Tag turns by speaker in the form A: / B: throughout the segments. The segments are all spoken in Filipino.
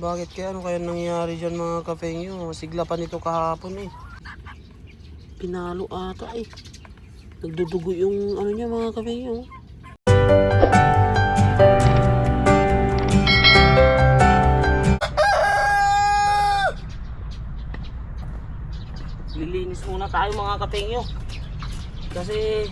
A: Bakit kaya? Ano kaya nangyari dyan mga kapengyo? Sigla pa nito kahapon eh. Pinalo ata eh. Nagdudugo yung ano niya mga kapengyo. Lilinis muna tayo mga kapengyo. Kasi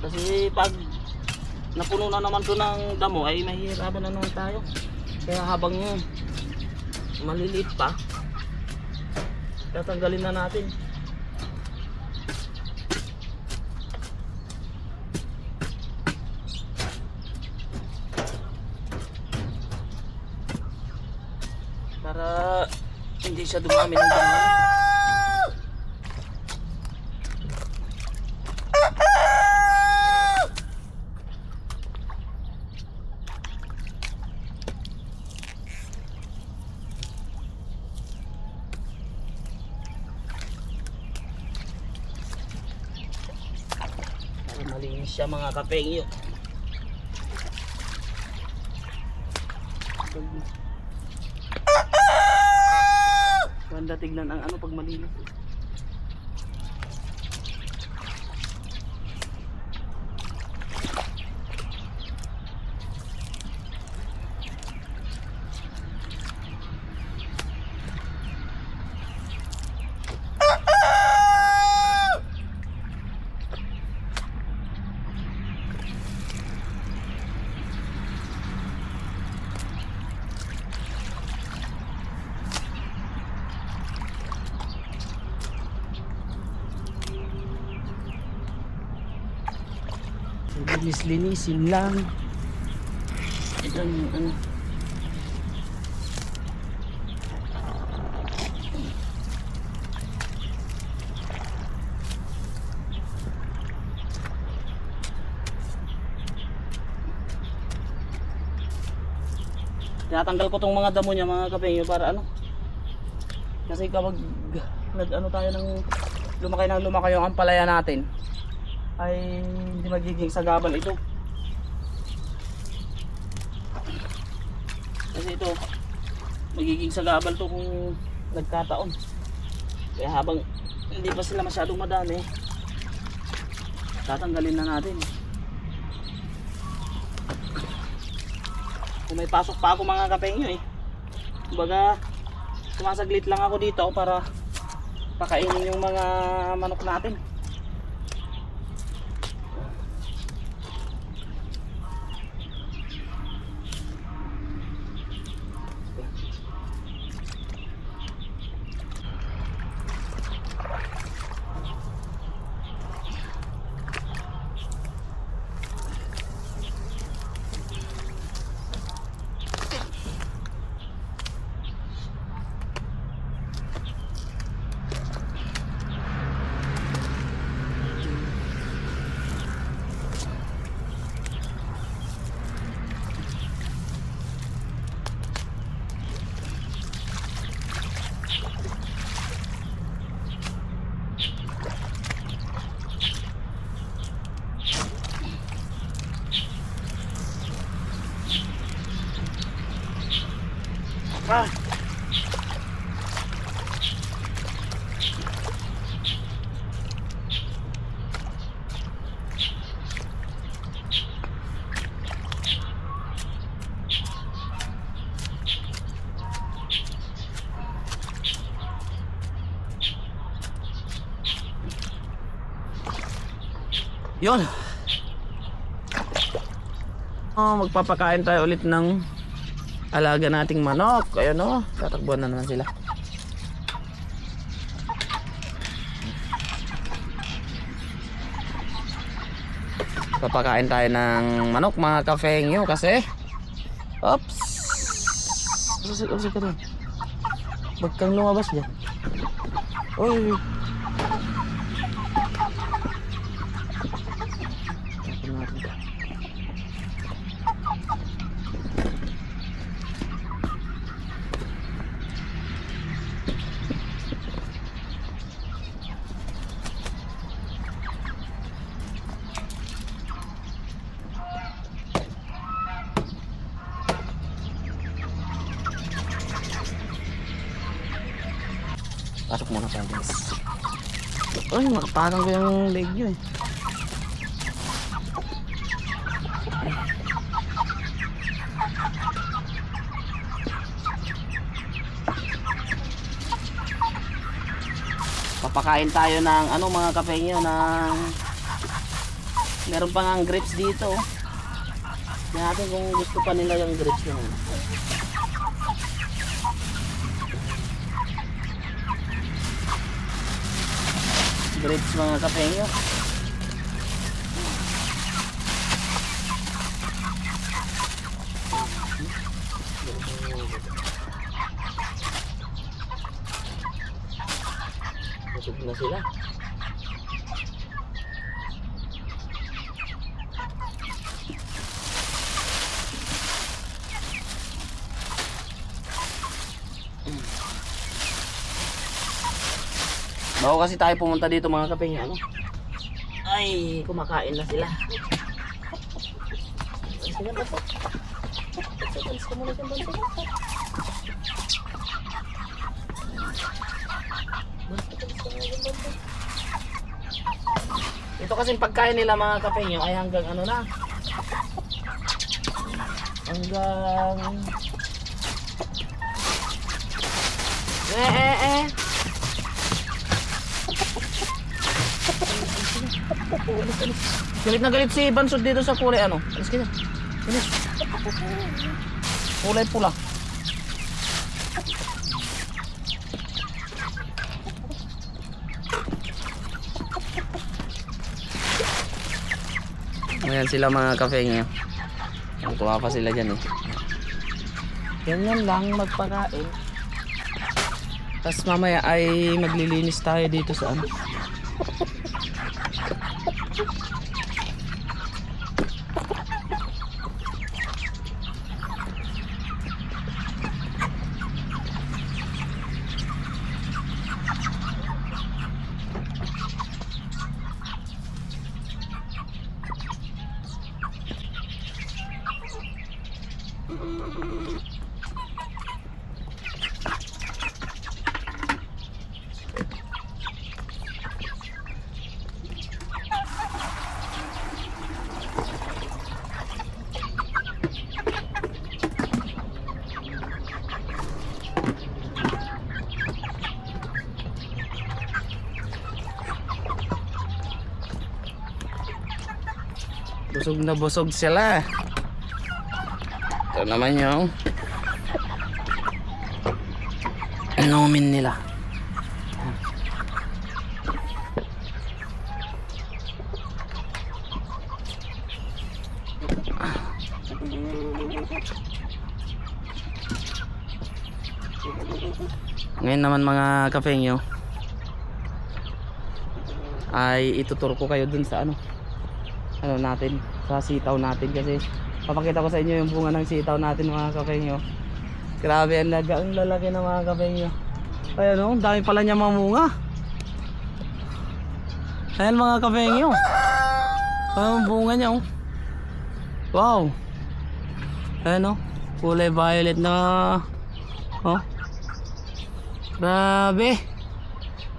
A: Kasi pag napuno na naman to ng damo ay mahihirapan na naman tayo. Kaya habang maliliit pa, tatanggalin na natin. Para hindi siya dumami ng damo. Para malinis siya mga kapengyo. Ganda tignan ang ano pag malinis. Linis-linisin lang. Ito yung ano. Tinatanggal ko tong mga damo niya mga kapengyo para ano. Kasi kapag nag ano tayo ng lumaki ng lumaki yung ampalaya natin ay hindi magiging sagabal ito. Kasi ito, magiging sagabal to kung nagkataon. Kaya habang hindi pa sila masyadong madami, tatanggalin na natin. Kung may pasok pa ako mga kapengyo eh. Kumbaga, sumasaglit lang ako dito para pakainin yung mga manok natin. Ah. Yun. Oh, magpapakain tayo ulit ng alaga nating manok. Ayun o, tatakbuhan na naman sila. Papakain tayo ng manok mga kafengyo kasi Oops! Usik, usik ka doon. Huwag kang lumabas dyan. Uy! Tayo guys. Ay, makapakan ko yung leg nyo eh. Papakain tayo ng ano mga kape nyo ng meron pa nga grapes dito. Natin kung gusto pa nila yung grapes na grapes mga kapenyo. Busog na sila. Bago kasi tayo pumunta dito mga kapeng, ano? Ay, kumakain na sila. Ka muna dyan. Ito kasi pagkain nila mga kapeng ay hanggang ano na? Hanggang... Eh, eh, eh. Galit na galit si Bansod dito sa kulay ano. Alis ka dyan. Alis. Kulay pula. Ayan sila mga kafe niya. Tuwa pa sila dyan eh. Ganyan lang magpakain. Tapos mamaya ay maglilinis tayo dito sa ano. Busog na busog sila. Ito naman yung inumin nila. Ngayon naman mga kapengyo ay ituturo ko kayo dun sa ano ano natin sa sitaw natin. Kasi papakita ko sa inyo yung bunga ng sitaw natin mga kapengyo grabe ang, laga, ang lalaki ng mga kapengyo ayan o, ang dami pala niya mga bunga ayan mga kapengyo ang bunga niya oh. Wow. Ayan o, kulay violet na oh. Grabe.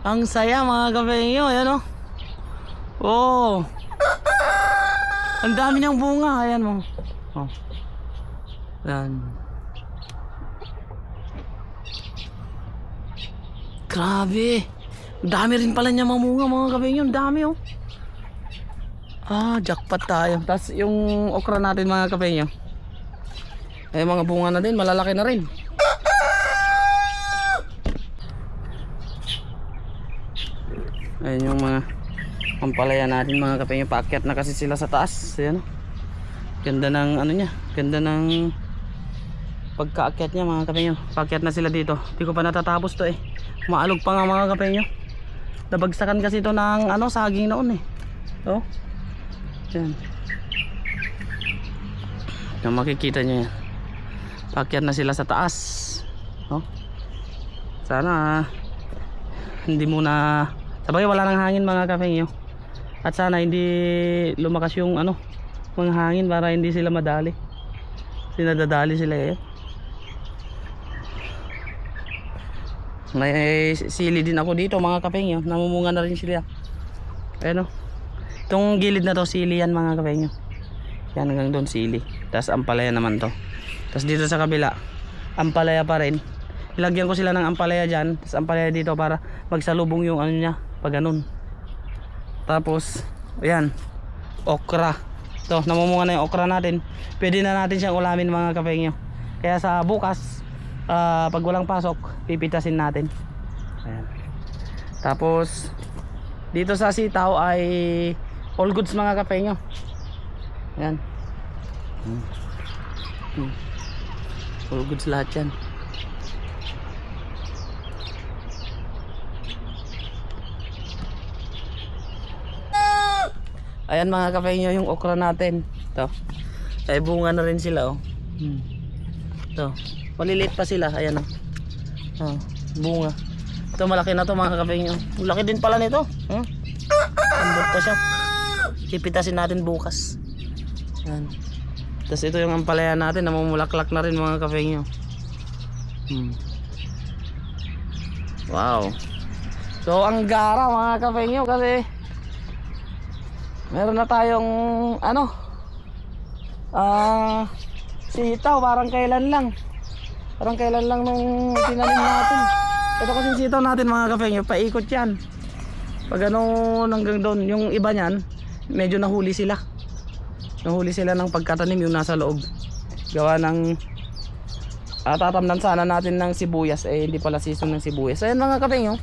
A: Ang saya mga kapengyo ayan o oh ang dami niyang bunga. Ayan mo. Oh. Yan. Grabe. Dami rin pala niya mamunga mga kabing Ang dami oh. Ah, jackpot tayo. Tapos yung okra natin mga kabing Eh mga bunga na din. Malalaki na rin. Ayan yung mga pampalaya natin mga kapengyo paakyat na kasi sila sa taas. Ayan. Ganda ng ano niya. Ganda ng pagkaakyat niya mga kapengyo paakyat na sila dito. Hindi ko pa natatapos to eh. Maalog pa nga mga kapengyo nabagsakan kasi ito ng ano saging noon eh. Oh. Yan yung makikita nyo yan. Paakyat na sila sa taas. Oh. Sana hindi muna sabagay wala nang hangin mga kapengyo at sana hindi lumakas yung ano, mga hangin para hindi sila madali. Sinadadali sila eh. May sili din ako dito mga kapengyo. Namumunga na rin sila. Ayan o. Itong gilid na to sili yan mga kapengyo. Yan hanggang doon sili. Tapos ampalaya naman to. Tapos dito sa kabila, ampalaya pa rin. Ilagyan ko sila ng ampalaya dyan. Tapos ampalaya dito para magsalubong yung ano niya. Pag ganun. Tapos, ayan. Okra. Ito, namumunga na yung okra natin. Pwede na natin siyang ulamin mga kapengyo. Kaya sa bukas, ah, pag walang pasok, pipitasin natin. Ayan. Tapos, dito sa sitaw ay all goods mga kapengyo. Ayan. Hmm. Hmm. All goods lahat yan. Ayan mga kapengyo yung okra natin. Ito. Ay bunga na rin sila oh. Hmm. Ito. Maliliit pa sila. Ayan oh. Oh, bunga. Ito malaki na to mga kapengyo. Laki din pala nito. Hmm? Ambot pa siya. Pipitasin natin bukas. Ayan. Tapos ito yung ampalaya natin. Namumulaklak na rin mga kapengyo. Hmm. Wow. So ang gara mga kapengyo kasi meron na tayong ano? Ah sitaw parang kailan lang. Parang kailan lang nung tinanim natin. Ito kasi sitaw natin mga kapengyo paikot yan. Pag ano hanggang doon yung iba niyan medyo nahuli sila. Nahuli sila ng pagkatanim yung nasa loob. Gawa ng ah, tatamnan sana natin ng sibuyas. Eh hindi pala season ng sibuyas. Ayan mga kapengyo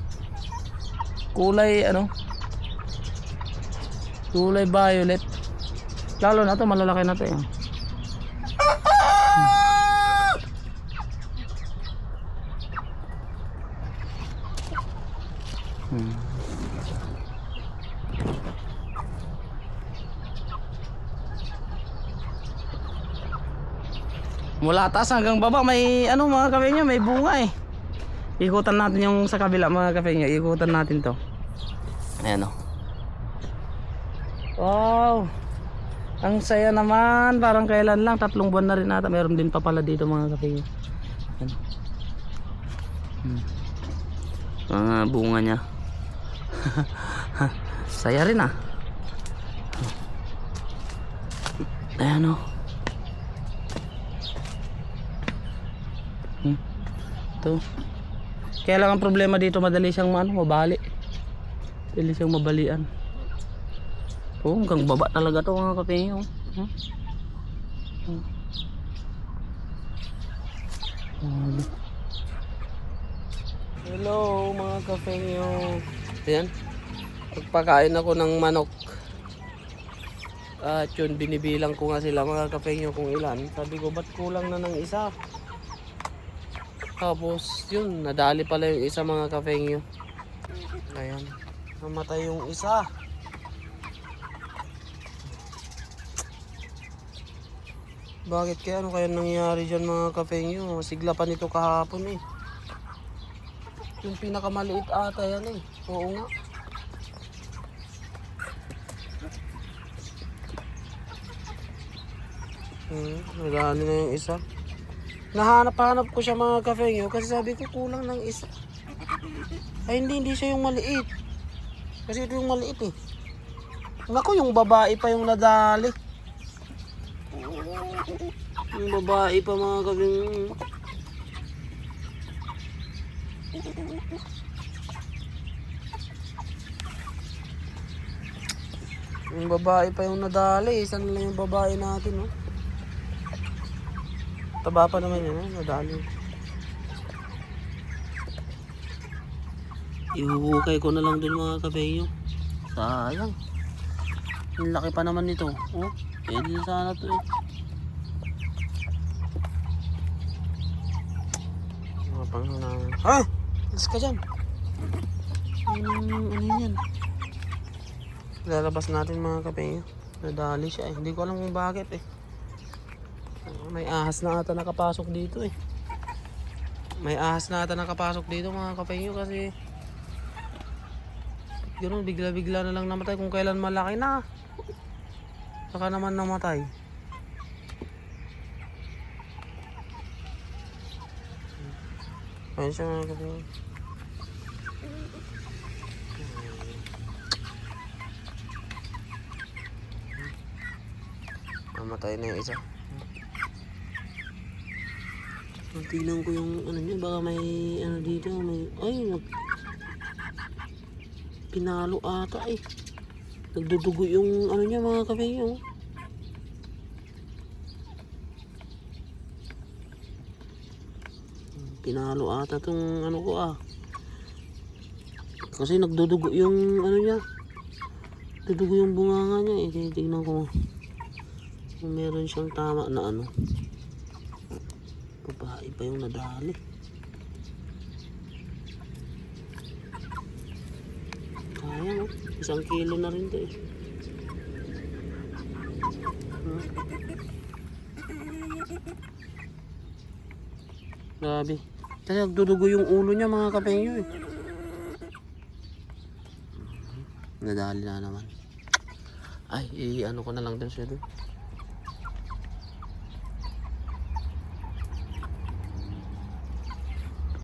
A: kulay ano kulay violet lalo na to malalaki na to eh. Mula taas hanggang baba may ano mga kape nyo, may bunga eh. Ikutan natin yung sa kabila mga kape nyo, ikutan natin to. Ayan o. Wow. Ang saya naman, parang kailan lang, tatlong buwan na rin ata. Meron din pa pala dito mga. Ayan. Hmm. Mga bunga niya. saya rin ah. Ayan o. Hmm. Ito. Kaya lang ang problema dito, madali siyang ano, mabali. Madali siyang mabalian. Oh, hanggang baba talaga to mga. Hmm? Hmm. Grabe. Hello mga kapinyo. Ayan. Pagpakain ako ng manok. At yun, binibilang ko nga sila mga kapinyo kung ilan. Sabi ko, ba't kulang na ng isa? Tapos, yun, nadali pala yung isa mga kafengyo. Ayan. Namatay yung isa. Bakit kaya? Ano kaya nangyari dyan mga kafengyo? Sigla pa nito kahapon eh. Yung pinakamaliit ata yan eh. Oo nga. Hmm, nadali na yung isa. Nahanap-hanap ko siya mga kafengyo kasi sabi ko kulang ng isa. Ay hindi, hindi siya yung maliit. Kasi ito yung maliit eh. Naku, yung babae pa yung nadali. Yung babae pa mga kafengyo. Yung babae pa yung nadali. Isa lang yung babae natin, oh. Taba pa naman yun, eh, nadali. Ihuhukay ko na lang dun mga kabeyo. Sayang. Ang laki pa naman nito. Oh, pwede na sana to eh. Panghanangan. Ha? Alas ka dyan. Ano, ano yan? Lalabas natin mga kabeyo. Nadali siya eh. Hindi ko alam kung bakit eh. May ahas na ata nakapasok dito eh. May ahas na ata nakapasok dito mga kapengyo kasi Ganun, bigla-bigla na lang namatay kung kailan malaki na. Saka naman namatay. Ayun siya ano? nga gabi. Mamatay na yung isa. Tingnan ko yung ano niya, baka may ano dito, may, ay, nag, pinalo ata eh. Nagdudugo yung ano niya mga kape niya oh. Pinalo ata tong ano ko ah. Kasi nagdudugo yung ano niya. Dudugo yung bunganga niya eh. Titignan ko kung meron siyang tama na ano. Babae pa yung nadali. Kaya no? Isang kilo na rin to eh. Hmm. Grabe. Kasi nagdudugo yung ulo niya mga kapengyo eh. Nadali na naman. Ay, i-ano ko na lang din siya doon.